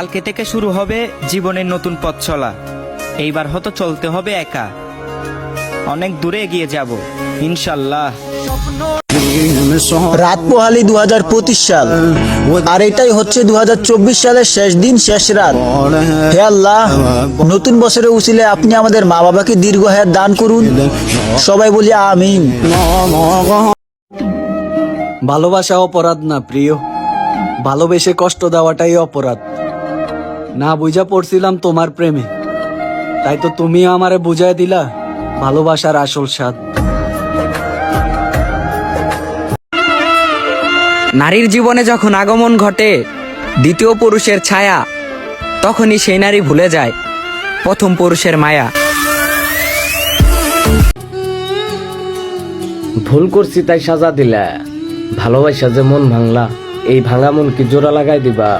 কালকে থেকে শুরু হবে জীবনের নতুন পথ চলা। এইবার হয়তো চলতে হবে একা। অনেক দূরে এগিয়ে যাব ইনশাল্লাহ। রাত পোহালি দু সাল। আর এটাই হচ্ছে দু সালের শেষ দিন শেষ রাত। হে আল্লাহ নতুন বছরে উচিলে আপনি আমাদের মা বাবাকে দীর্ঘ হায়াত দান করুন। সবাই বলি আমিন। ভালোবাসা অপরাধ না প্রিয়। ভালোবেসে কষ্ট দেওয়াটাই অপরাধ। না বুঝা পড়ছিলাম তোমার প্রেমে। তাই তো তুমি আমারে বুঝাই দিলা ভালোবাসার আসল স্বাদ। নারীর জীবনে যখন আগমন ঘটে দ্বিতীয় পুরুষের ছায়া তখনই সেই নারী ভুলে যায় প্রথম পুরুষের মায়া। ভুল করছি তাই সাজা দিলা। ভালোবাসা যে মন ভাঙলা এই ভাঙা মন কি জোড়া লাগাই দিবা?